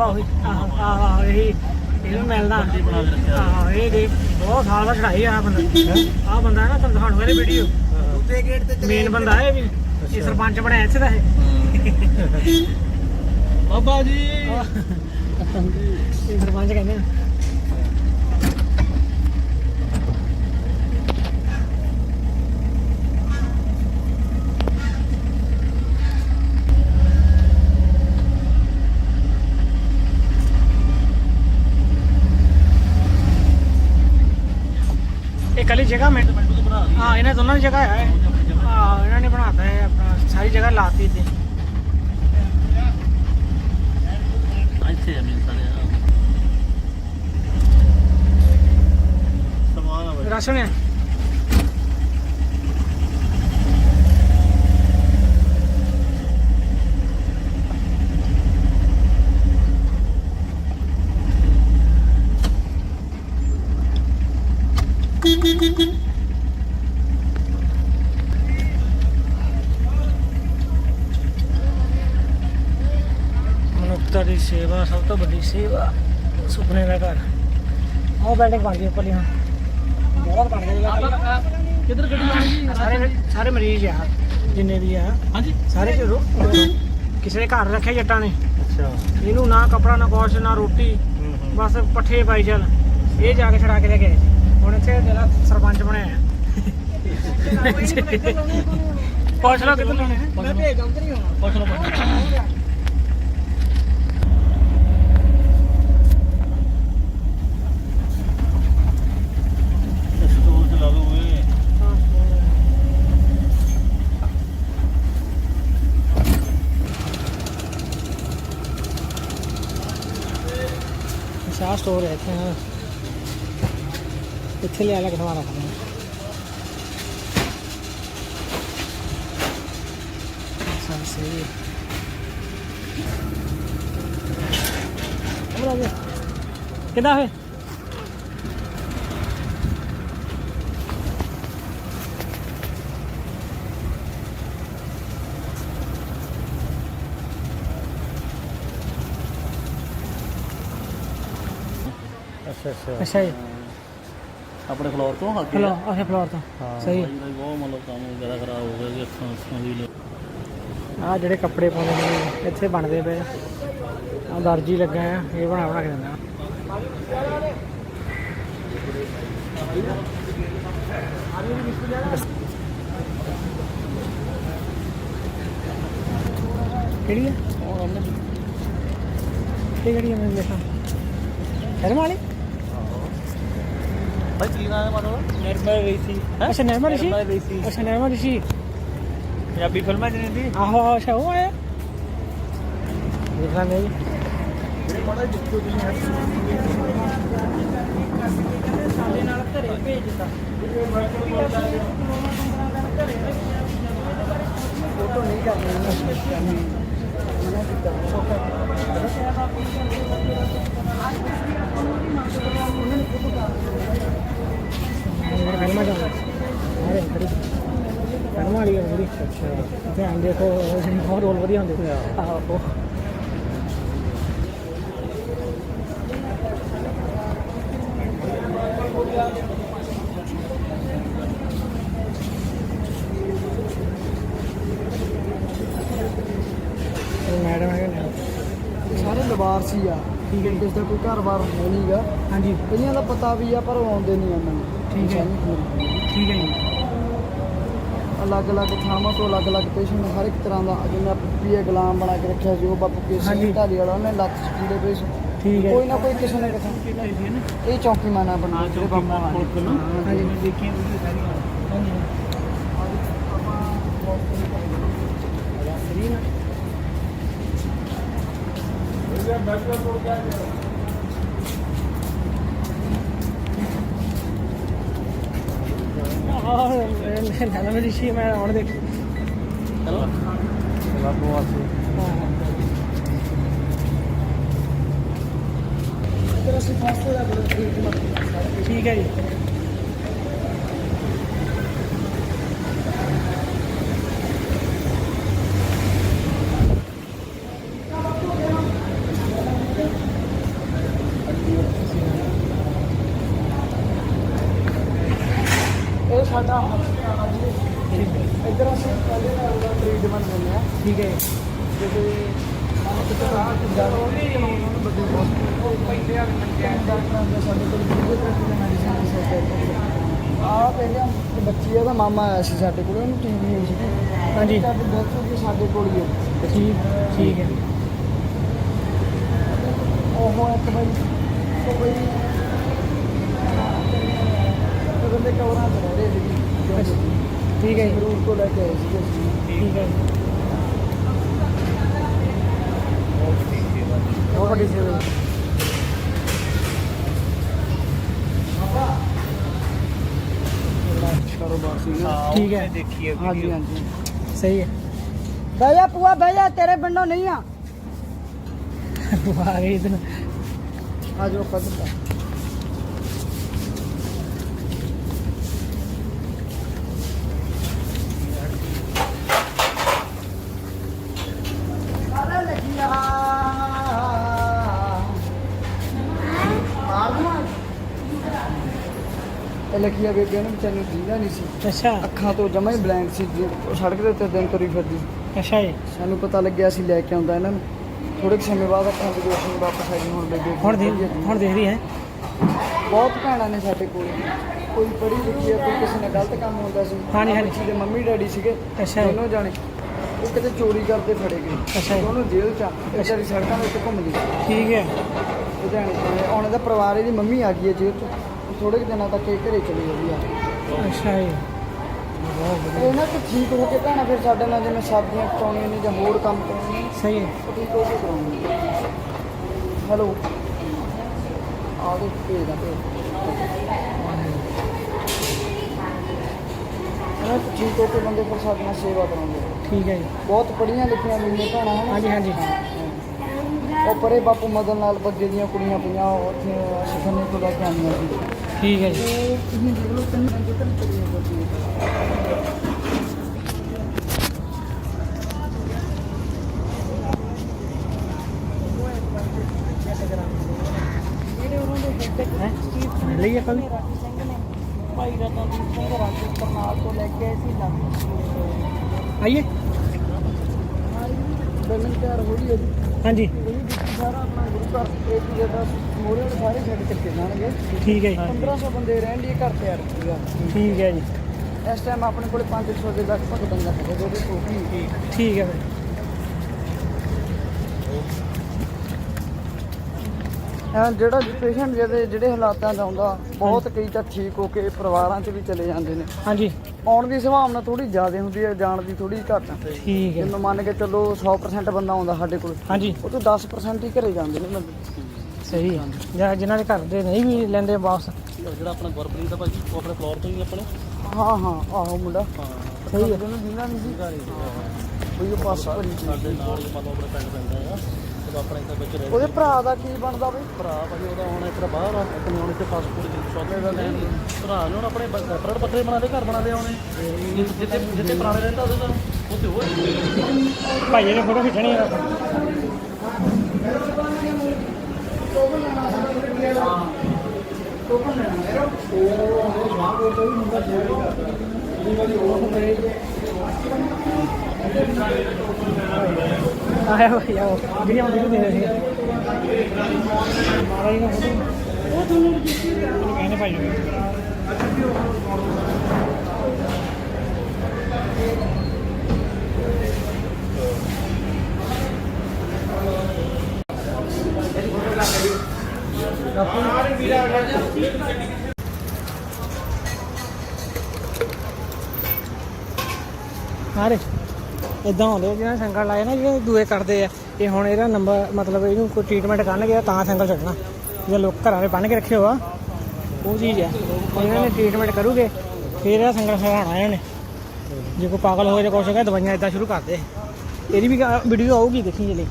ਬਾਬਾ ਉਹੀ ਆਹ ਆਹ ਆਹ ਇਹੀ ਇਹਨੂੰ ਮਿਲਦਾ ਬਣਾ ਕੇ ਰੱਖਿਆ। ਆਹ ਇਹ ਦੇ ਬਹੁਤ ਸਾਲ ਦਾ ਚੜਾਈ ਆ ਬੰਦਾ। ਆਹ ਬੰਦਾ ਹੈ ਨਾ ਤੁਹਾਨੂੰ ਦਿਖਾਉਣਾ ਇਹਦੇ ਵੀਡੀਓ ਦੂਜੇ ਗੇਟ ਤੇ ਮੇਨ ਬੰਦਾ ਹੈ ਇਹ ਵੀ ਇਹ ਸਰਪੰਚ ਬਣਿਆ ਇੱਥੇ ਦਾ ਇਹ। ਬਾਬਾ ਜੀ। ਇਹ ਸਰਪੰਚ ਕਹਿੰਦੇ ਆ। ਇਹ ਕੱਲੀ ਜਗ੍ਹਾ ਮੈਂ ਹਾਂ ਇਹਨਾਂ ਦੋਨਾਂ ਦੀ ਜਗ੍ਹਾ ਹੈ। ਹਾਂ ਇਹਨਾਂ ਨੇ ਬਣਾਤਾ ਹੈ ਆਪਣਾ ਸਾਰੀ ਜਗ੍ਹਾ ਲਾਤੀ ਇੱਥੇ। ਇੱਥੇ ਆ ਮੇਰੇ ਸਾਰੇ ਸਮਾਨ ਆ ਬਈ ਰਾਸ਼ਨ ਹੈ। ਦੀ ਸਭ ਤੋਂ ਵੱਡੀ ਸੇਵਾ ਸੁਪਨੇ ਦਾ ਘਰ। ਉਹ ਬਿਲਡਿੰਗ ਬਣ ਗਈ ਉੱਪਰ ਲਈ ਹੁਣ। ਬਹੁਤ ਬਣ ਗਿਆ ਕਿੱਧਰ ਗੱਡੀ ਸਾਰੇ ਸਾਰੇ ਮਰੀਜ਼ ਆ ਜਿੰਨੇ ਵੀ ਆ। ਹਾਂਜੀ? ਸਾਰੇ ਚ ਰੋ- ਕਿਸੇ ਦੇ ਘਰ ਰੱਖੇ ਜੱਟਾਂ ਨੇ। ਅੱਛਾ। ਇਹਨੂੰ ਨਾ ਕਪੜਾ ਨਾ ਕੁਛ ਨਾ ਰੋਟੀ। ਬਸ ਪੱਠੇ ਪਾਈ ਚੱਲ। ਇਹ ਜਾ ਕੇ ਛੜਾ ਕੇ ਲੈ ਗਏ ਹੁਣ ਇੱਥੇ ਜਿਹੜਾ ਸਰਪੰਚ ਬਣਿਆ ਪੁੱਛ ਲਓ ਕਿੱਥੇ ਲਾਉਣੇ ਹੈ ਮੈਂ ਭੇਜ ਉਧਰ ਹੀ ਹੋਣਾ। ਪੁੱਛ ਲਓ ਪੁੱਛ ਲਓ ਸਟੋਰ ਚ ਲਾ ਲਓ ਓਏ ਸ਼ਾਹ ਸਟੋਰ ਹੈ ਇੱਥੇ ਹਾਂ ਇੱਥੇ ਲਿਆ ਲੈ ਕੇ ਸਮਾਨ ਰੱਖਦੇ ਹਾਂ। ਸਹੀ ਹੈ। ਅੱਛਾ ਅੱਛਾ। ਅੱਛਾ ਜੀ। ਆਪਣੇ ਫਲੋਰ ਤੋਂ ਅੱਗੇ। ਹਲੋ ਆਹੇ ਫਲੋਰ ਤੋਂ। ਹਾਂ ਸਹੀ। ਬਾਈ ਦਾ ਵੀ ਬਹੁਤ ਮਤਲਬ ਕੰਮ ਵਗੈਰਾ ਖਰਾਬ ਹੋ ਗਿਆ ਕਿ ਅੱਖਾਂ ਅੱਖਾਂ ਦੀ ਆ ਜਿਹੜੇ ਕੱਪੜੇ ਪਾਉਂਦੇ ਨੇ ਇੱਥੇ ਬਣਦੇ ਪਏ। ਆ ਦਰਜੀ ਲੱਗਾ ਆ ਇਹ ਬਣਾ ਬਣਾ ਕੇ ਦਿੰਦਾ। ਕਿਹੜੀ ਹੈ ਉਹ ਇਹ ਕਿਹੜੀ ਹੈ ਮੈਂ ਦੇਖਾਂ? ਸ਼ਰਮ ਵਾਲੀ? ਭਾਈ ਕੀ ਨਾਮ ਹੈ ਮਾਤਾ ਦਾ ਨਰਮਲ ਰਿਸ਼ੀ। ਅੱਛਾ ਨਰਮਲ ਰਿਸ਼ੀ? ਨਰਮਲ ਰਿਸ਼ੀ। ਅੱਛਾ ਨਰਮਲ ਰਿਸ਼ੀ। ਪੰਜਾਬੀ ਫਿਲਮਾਂ ਚ ਨਹੀਂ ਦੀ ਆਹੋ ਆਹੋ, ਅੱਛਾ ਉਹ ਆਇਆ। ਦੇਖਾਂ ਨਹੀਂ। ਸਾਡੇ ਨਾਲ ਘਰੇ ਭੇਜ ਦਿੱਤਾ ਫੋਟੋ ਨਹੀਂ ਕਰਨੀ ਬੜੀ ਅੱਛਾ। ਧਿਆਨ ਦੇਖੋ ਬਹੁਤ ਰੋਲ ਵਧੀਆ ਹੁੰਦੇ। ਆਹੋ। ਮੈਡਮ ਹੈਗੇ ਨੇ। ਸਾਰੇ ਲਵਾਰਸੀ ਆ। ਠੀਕ ਹੈ। ਕਿਸੇ ਦਾ ਕੋਈ ਘਰ-ਬਾਰ ਹੈ ਨਹੀਂਗਾ ਹਾਂਜੀ। ਕਈਆਂ ਦਾ ਪਤਾ ਵੀ ਆ ਪਰ ਉਹ ਆਉਂਦੇ ਨਹੀਂ ਉਹਨਾਂ ਨੂੰ ਠੀਕ ਹੈ। ਠੀਕ ਹੈ ਜੀ। ਅਲੱਗ-ਅਲੱਗ ਥਾਵਾਂ ਤੋਂ ਅਲੱਗ-ਅਲੱਗ ਪੇਸ਼ੈਂਟ ਹਰ ਇੱਕ ਤਰ੍ਹਾਂ ਦਾ ਜਿਵੇਂ ਪੀਏ ਗੁਲਾਮ ਬਣਾ ਕੇ ਰੱਖਿਆ ਸੀ ਉਹ ਬਾਪੂ ਹਾਂਜੀ। ਕੇਸੀ ਢਾਲੀ ਵਾਲਾ ਉਹਨੇ ਲੱਤ ਚ ਕੀੜੇ ਪਏ ਸੀ ਠੀਕ ਹੈ ਕੋਈ ਨਾ ਕੋਈ ਕਿਸੇ ਨੇ ਕਿਥਾ ਇਹ ਚੌਕੀ ਮਾਨਾ ਬਣਾ ਜਿਹੜੇ ਬਾਪੂ ਹਾਂਜੀ ਦੇਖੀਆਂ ਵੀਡੀਓ ਸਾਰੀਆਂ ਹਾਂਜੀ ਆਹ ਨਾਮ ਮੇਰੀ ਸੀ ਮੈਂ ਹੁਣ ਦੇਖ ਚਲੋ ਬਾਬੂ ਆਸੀ ਠੀਕ ਹੈ ਜੀ ਸਾਡਾ ਇੱਧਰ ਅਸੀਂ ਪਹਿਲੇ ਨਾਲ ਦਾ ਟ੍ਰੀਟਮੈਂਟ ਦਿੰਦੇ ਆ। ਠੀਕ ਹੈ। ਜਿਹੜੇ ਮਾਨੋ ਕਿ ਤਾਂ ਜ਼ਿਆਦਾ ਵੱਡੀ ਹਸਪਤਾਲ ਪਹਿਲੇ ਆ। ਡਾਕਟਰਾਂ ਦੇ ਸਾਡੇ ਕੋਲ ਫਿਜ਼ੀਓਥੈਰੇਪੀ ਦੇ ਮੈਡੀਸਨ ਦੀ ਸਹੂਲਤ ਆ ਪਹਿਲਾਂ ਬੱਚੀ ਆ ਦਾ ਮਾਮਾ ਆਇਆ ਸੀ ਸਾਡੇ ਕੋਲ ਉਹਨੂੰ ਟੀਵੀ ਹੋਈ ਸੀ। ਹਾਂਜੀ। ਡੈਥ ਹੋ ਗਈ ਸਾਡੇ ਕੋਲ ਹੀ ਹੈ ਠੀਕ ਠੀਕ ਹੈ। ਉਹ ਇੱਕ ਵਾਰੀ ਕੋਈ ਉਹ ਬੰਦੇ ਕਵਰਾਂ ਚ ਰਹਿ ਰਹੇ ਸੀ ਠੀਕ ਹੈ ਜੀ, ਜ਼ਰੂਰ ਤੋਂ ਲੈ ਕੇ ਆਏ ਸੀ ਅਸੀਂ ਠੀਕ ਹੈ ਜੀ। ਬਹੁਤ ਵੱਡੀ ਸੇਵਾ ਜੀ। ਕਾਰੋਬਾਰ ਸੀ ਠੀਕ ਹੈ ਦੇਖੀਏ ਹਾਂਜੀ ਇਹ ਲਖੀਆ ਬੇਬੇ ਨੂੰ ਵਿਚਾਰੀ ਨੂੰ ਨਹੀਂ ਸੀ। ਅੱਛਾ। ਅੱਖਾਂ ਤੋਂ ਜਮਾ ਹੀ ਬਲੈਂਕ ਸੀ ਜੀ। ਉਹ ਸੜਕ ਦੇ ਉੱਤੇ ਦਿਨ ਤੁਰੀ ਫਿਰਦੀ। ਅੱਛਾ ਜੀ। ਸਾਨੂੰ ਪਤਾ ਲੱਗਿਆ ਸੀ ਲੈ ਕੇ ਆਉਂਦਾ ਇਹਨਾਂ ਨੂੰ। ਥੋੜੇ ਸਮੇਂ ਬਾਅਦ ਅੱਖਾਂ ਦੀ ਰੋਸ਼ਨੀ ਵਾਪਸ ਆਈ ਹੁਣ ਬੇਬੇ ਹੁਣ ਦੇਖ ਹੁਣ ਦੇਖਦੀ ਹੈ। ਬਹੁਤ ਭੈਣਾਂ ਨੇ ਸਾਡੇ ਕੋਲ। ਕੋਈ ਪੜ੍ਹੀ ਲਿਖੀ ਹੈ ਕੋਈ ਕਿਸੇ ਨਾਲ ਗਲਤ ਕੰਮ ਹੁੰਦਾ ਸੀ। ਹਾਂਜੀ, ਹਾਂਜੀ। ਦੇ ਮੰਮੀ ਡੈਡੀ ਸੀਗੇ ਅੱਛਾ। ਦੋਨੋਂ ਜਾਣੇ। ਉਹ ਕਿਤੇ ਚੋਰੀ ਕਰਦੇ ਫੜੇ ਗਏ। ਅੱਛਾ। ਦੋਨੋਂ ਜੇਲ੍ਹ ਚ ਆ। ਵਿਚਾਰੀ ਸੜਕਾਂ ਦੇ ਉੱਤੇ ਘੁੰਮਦੀ। ਠੀਕ ਹੈ। ਲੁਧਿਆਣੇ ਤੋਂ। ਹੁਣ ਇਹਦਾ ਪਰਿਵਾਰ ਇਹਦੀ ਮੰਮੀ ਆ ਗਈ ਹੈ ਜੇਲ੍ਹ ਚ। ਥੋੜੇ ਕੁ ਦਿਨਾਂ ਤੱਕ ਇਹ ਘਰੇ ਚਲੀ ਜਾਂਦੀ ਆ ਅੱਛਾ ਜੀ ਬਹੁਤ ਵਧੀਆ ਇਹ ਨਾ ਕਿ ਠੀਕ ਹੋ ਕੇ ਭੈਣਾਂ ਫਿਰ ਸਾਡੇ ਨਾਲ ਜਿਵੇਂ ਸਬਜ਼ੀਆਂ ਕਟਾਉਣੀਆਂ ਨੇ ਜਾਂ ਹੋਰ ਕੰਮ ਕਰਾਉਣੇ ਨੇ ਸਹੀ ਹੈ। ਉਹ ਠੀਕ ਹੋ ਕੇ ਕਰਾਉਣਗੇ ਹੈਲੋ। ਆਹ ਦੇ ਭੇਜਦਾ ਭੇਜ ਇਹਨਾਂ ਤੋਂ ਠੀਕ ਹੋ ਕੇ ਬੰਦੇ ਫਿਰ ਸਾਡੇ ਨਾਲ ਸੇਵਾ ਕਰਾਉਂਦੇ ਠੀਕ ਹੈ ਜੀ। ਬਹੁਤ ਪੜੀਆਂ ਲਿਖੀਆਂ ਮੇਰੀਆਂ ਭੈਣਾਂ ਹਨ ਹਾਂਜੀ ਹਾਂਜੀ। ਉਹ ਪਰੇ ਬਾਪੂ ਮਦਨ ਲਾਲ ਬੱਗੇ ਦੀਆਂ ਕੁੜੀਆਂ ਪਈਆਂ ਉਹ ਉੱਥੇ ਸਿਖਰਨੇ ਤੋਂ ਲੈ ਕੇ ਆਉਂਦੀਆਂ ਸੀ। ਠੀਕ ਹੈ ਜੀ। ਤੇ ਤੁਸੀਂ ਦੇਖ ਲਓ ਤਿੰਨ ਪੰਜ ਤਿੰਨ ਕੁੜੀਆਂ ਬੱਚੀਆਂ ਜਿਹੜੇ ਉਹਨਾਂ ਦੇ ਹੈੱਡ ਹੈ? ਮਿਲ ਲਈ ਆਪਾਂ ਵੀ ਭਾਈ ਰਤਨਦੀਪ ਸਿੰਘ ਰਾਜੂ ਕਰਨਾਲ ਤੋਂ ਲੈ ਕੇ ਆਏ ਸੀ ਲੱਖ ਆਈਏ। ਪੇਮੈਂਟ ਤਿਆਰ ਹੋ ਰਹੀ ਹੈ ਜੀ। ਹਾਂਜੀ। ਸਾਰਾ ਆਪਣਾ ਗੁਰੂ ਘਰ ਏ ਟੂ ਜ਼ੈਡ ਮੋਰੇ ਸਾਰੇ ਛੱਡ ਚੱਕੇ ਜਾਣਗੇ ਠੀਕ ਹੈ ਜੀ। 1500 ਬੰਦੇ ਰਹਿਣਗੇ ਘਰ ਤਿਆਰ ਹੋਊਗਾ ਠੀਕ ਹੈ ਜੀ। ਇਸ ਟਾਈਮ ਆਪਣੇ ਕੋਲੇ 500 ਦੇ ਲਗਭਗ ਬੰਦਾ ਹੈਗਾ ਠੀਕ ਹੈ। ਫਿਰ ਐਂ ਜਿਹੜਾ ਪੇਸ਼ੈਂਟ ਜਿਹੜੇ ਜਿਹੜੇ ਹਾਲਾਤਾਂ ਦਾ ਆਉਂਦਾ ਬਹੁਤ ਕਈ ਤਾਂ ਠੀਕ ਹੋ ਕੇ ਪਰਿਵਾਰਾਂ 'ਚ ਵੀ ਚਲੇ ਜਾਂਦੇ ਨੇ। ਹਾਂਜੀ। ਆਉਣ ਦੀ ਸੰਭਾਵਨਾ ਥੋੜੀ ਜ਼ਿਆਦਾ ਹੁੰਦੀ ਹੈ ਜਾਣ ਦੀ ਥੋੜੀ ਘੱਟ। ਠੀਕ ਹੈ। ਜਿਵੇਂ ਮੰਨ ਕੇ ਚੱਲੋ 100% ਬੰਦਾ ਆਉਂਦਾ ਸਾਡੇ ਕੋਲ ਹਾਂਜੀ। ਉਹ ਤੋਂ 10% ਹੀ ਘਰੇ ਜਾਂਦੇ ਨੇ ਬੰਦੇ। ਸਹੀ ਹੈ। ਜਾਂ ਜਿਨ੍ਹਾਂ ਦੇ ਘਰ ਦੇ ਨਹੀਂ ਵੀ ਲੈਂਦੇ ਵਾਪਸ। ਜਿਹੜਾ ਆਪਣਾ ਗੁਰਪ੍ਰੀਤ ਦਾ ਭਾਜੀ ਉਹ ਆਪਣੇ ਫਲੋਰ ਤੋਂ ਹੀ ਆਪਣੇ? ਹਾਂ ਹਾਂ ਆਹੋ ਮੁੰਡਾ। ਹਾਂ ਸਹੀ ਹੈ। ਜਿੰਨਾ ਨਹੀਂ ਸੀ ਕੋਈ ਉਹ ਪਾਸ ਭਰੀ। ਸਾਡੇ ਨਾਲ ਹੀ ਮਤਲਬ ਆਪਣੇ ਪਿੰਡ ਪੈਂਦਾ ਆ। ਜਦੋਂ ਆਪਣੇ ਇੱਥੇ ਵਿੱਚ ਰਹਿ ਉਹਦੇ ਭਰਾ ਦਾ ਕੀ ਬਣਦਾ ਬਈ? ਭਰਾ ਭਾਜੀ ਉਹਦਾ ਹੁਣ ਇੱਥੇ ਬਾਹਰ ਆ ਆਪਣੇ ਹੁਣ ਇੱਥੇ ਫਾਸਟ ਫੂਡ ਦੀ ਸ਼ੌਪ ਦਾ ਲੈਣ ਭਰਾ ਨੇ ਹੁਣ ਆਪਣੇ ਸੈਪਰੇਟ ਪੱਤਰੇ ਬਣਾਦੇ ਘਰ ਬਣਾਦੇ ਉਹਨੇ। ਜਿੱਥੇ ਜਿੱਥੇ ਪੁਰਾਣੇ ਰਹਿੰਦਾ ਉਹਦੇ ਤਾਂ ਉੱਥੇ ਉਹ ਭਾਈ ਨੇ ਫੋਟੋ ਖਿੱਚਣੀ ਹੈ ਆਇਆ ਭਾਈ ਆਓ ਵੀਡੀਓ ਵੀਡੀਓ ਦੇ ਰਹੇ ਸੀ ਮਾਰਾ ਹੀ। ਨਾ ਫੋਟੋ ਉਹ ਤੁਹਾਨੂੰ ਕਹਿੰਦੇ ਭਾਈ ਇਦਾਂ ਹੁੰਦੇ ਜਿਹਨਾਂ ਸੰਗਲ ਲਾਏ ਨਾ ਜਿਹੜੇ ਦੂਏ ਕਰਦੇ ਆ ਇਹ ਹੁਣ ਇਹਦਾ ਨੰਬਰ ਮਤਲਬ ਇਹਨੂੰ ਕੋਈ ਟ੍ਰੀਟਮੈਂਟ ਕਰਨਗੇ ਤਾਂ ਸੰਗਲ ਛੱਡਣਾ। ਜੇ ਲੋਕ ਘਰਾਂ ਦੇ ਬੰਨ ਕੇ ਰੱਖੇ ਹੋ ਆ ਉਹ ਚੀਜ਼ ਆ। ਇਹਨਾਂ ਨੇ ਟ੍ਰੀਟਮੈਂਟ ਕਰੂਗੇ ਫਿਰ ਇਹਦਾ ਸੰਗਲ ਛਡਾਉਣਾ ਇਹਨਾਂ। ਨੇ ਜੇ ਕੋਈ ਪਾਗਲ ਹੋ ਜਾਂ ਕੁਛ ਹੈਗਾ ਦਵਾਈਆਂ ਇਦਾਂ ਸ਼ੁਰੂ ਕਰਦੇ। ਇਹਦੀ ਵੀ ਵੀਡੀਓ ਆਊਗੀ ਦੇਖੀ ਜਲੀ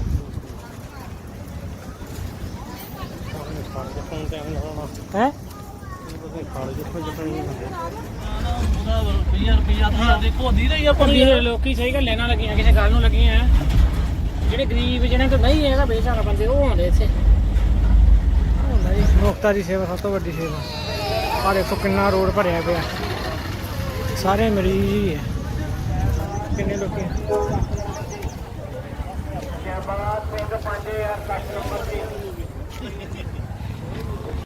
ਹੈ? ਉਹਦਾ 20 ਰੁਪਿਆ ਤਾਂ ਦੇਖੋ ਦੀ ਰਹੀ ਨੂੰ ਪਰ ਲੋਕੀ ਸਹੀ ਗੱਲ ਲੈਣਾ ਲੱਗੀਆਂ ਕਿਸੇ ਗੱਲ ਨੂੰ ਲੱਗੀਆਂ ਜਿਹੜੇ ਗਰੀਬ ਜਿਹਨਾਂ ਕੋਲ ਨਹੀਂ ਹੈਗਾ ਬੇਚਾਰਾ ਬੰਦੇ ਉਹ ਆਉਂਦੇ ਇੱਥੇ। ਹੁੰਦਾ ਜੀ। ਮੁਕਤਾ ਦੀ ਸੇਵਾ ਸਭ ਤੋਂ ਵੱਡੀ ਸੇਵਾ। ਆ ਦੇਖੋ ਕਿੰਨਾ ਰੋਡ ਭਰਿਆ ਪਿਆ। ਸਾਰੇ ਮਰੀਜ਼ ਹੀ ਹੈ। ਕਿੰਨੇ ਲੋਕੀ ਜੈਬਾਦ ਸਿੰਘ 5000 ਕੱਟ ਨੰਬਰ 3